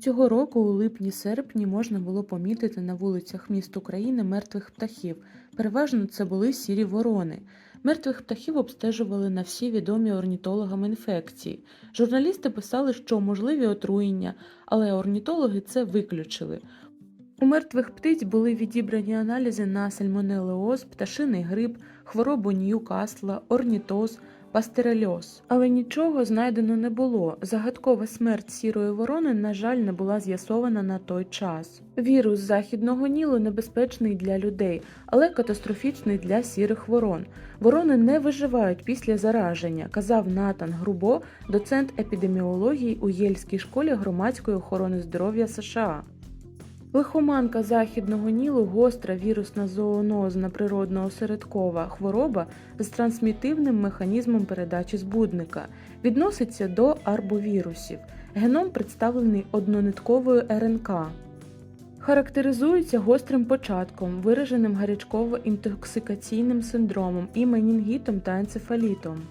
Цього року у липні-серпні можна було помітити на вулицях міст України мертвих птахів. Переважно це були сірі ворони. Мертвих птахів обстежували на всі відомі орнітологам інфекції. Журналісти писали, що можливі отруєння, але орнітологи це виключили. У мертвих птиць були відібрані аналізи на сальмонелеоз, пташиний грип, хворобу Ньюкасла, орнітоз, пастерельоз. Але нічого знайдено не було. Загадкова смерть сірої ворони, на жаль, не була з'ясована на той час. Вірус західного нілу небезпечний для людей, але катастрофічний для сірих ворон. Ворони не виживають після зараження, казав Натан Грубо, доцент епідеміології у Єльській школі громадської охорони здоров'я США. Лихоманка західного нілу гостра вірусна зоонозна природно-осередкова хвороба з трансмітивним механізмом передачі збудника, відноситься до арбовірусів. Геном представлений однонитковою РНК. Характеризується гострим початком, вираженим гарячково-інтоксикаційним синдромом і менінгітом та енцефалітом.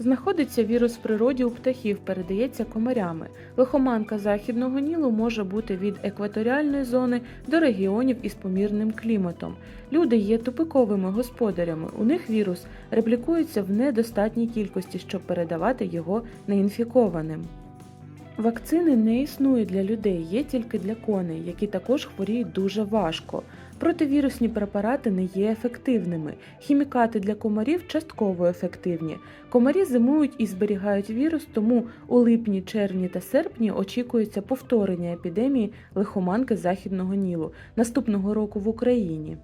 Знаходиться вірус в природі у птахів, передається комарями. Лихоманка західного нілу може бути від екваторіальної зони до регіонів із помірним кліматом. Люди є тупиковими господарями. У них вірус реплікується в недостатній кількості, щоб передавати його неінфікованим. Вакцини не існує для людей, є тільки для коней, які також хворіють дуже важко. Противірусні препарати не є ефективними. Хімікати для комарів частково ефективні. Комарі зимують і зберігають вірус, тому у липні, червні та серпні очікується повторення епідемії лихоманки західного нілу наступного року в Україні.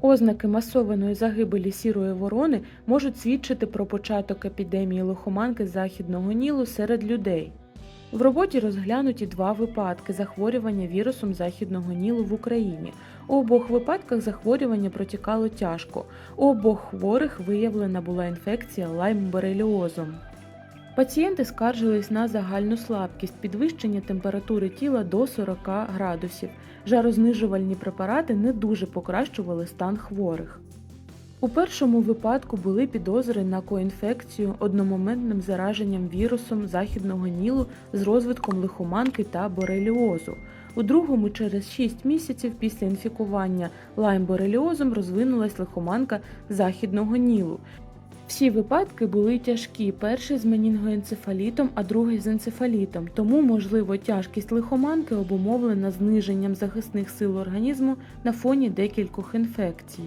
Ознаки масованої загибелі сірої ворони можуть свідчити про початок епідемії лихоманки західного нілу серед людей. В роботі розглянуті два випадки захворювання вірусом західного нілу в Україні. У обох випадках захворювання протікало тяжко. У обох хворих виявлена була інфекція лаймбореліозом. Пацієнти скаржились на загальну слабкість, підвищення температури тіла до 40 градусів. Жарознижувальні препарати не дуже покращували стан хворих. У першому випадку були підозри на коінфекцію одномоментним зараженням вірусом західного нілу з розвитком лихоманки та бореліозу. У другому, через 6 місяців після інфікування лаймбореліозом розвинулась лихоманка західного нілу. Всі випадки були тяжкі: перший з менінгоенцефалітом, а другий з енцефалітом. Тому, можливо, тяжкість лихоманки обумовлена зниженням захисних сил організму на фоні декількох інфекцій.